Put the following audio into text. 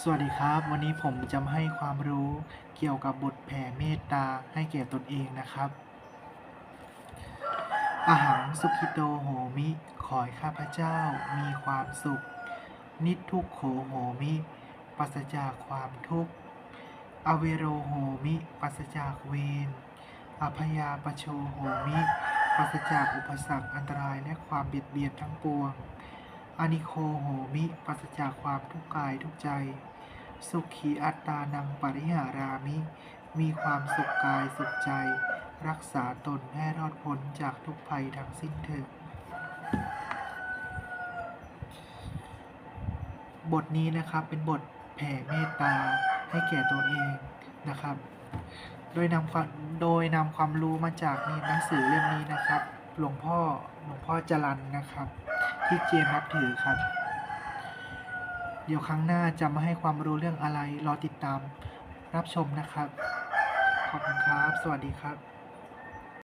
สวัสดีครับ วันนี้ผมจะมาให้ความรู้เกี่ยวกับบทแผ่เมตตาให้แก่ตนเองนะครับ อาหังสุขิโตโหมิ ขอให้ข้าพเจ้ามีความสุข นิทุกโขโหมิปราศจากความทุกข์ อเวโรโหมิปราศจากเวรอภยาปโชโหมิปราศจากอุปสรรคอันตรายและความเบียดเบียนทั้งปวง อนิโคโหมิปราศจากความทุกข์กายทุกใจ สุขีอัตตานังปริหารามิ มีความสุขกายสุขใจ รักษาตนให้รอดพ้นจากทุกภัยทั้งสิ้นเถิดบทนี้นะครับเป็นบทแผ่เมตตาให้แก่ตัวเองนะครับ โดยนำความโดยนำความรู้มาจากนี่หนังสือเล่มนี้นะครับ หลวงพ่อหลวงพ่อจรันนะครับ ที่เจมนับถือครับ เดี๋ยวครั้งหน้าจะมาให้ความรู้เรื่องอะไร รอติดตามรับชมนะครับ ขอบคุณครับ สวัสดีครับ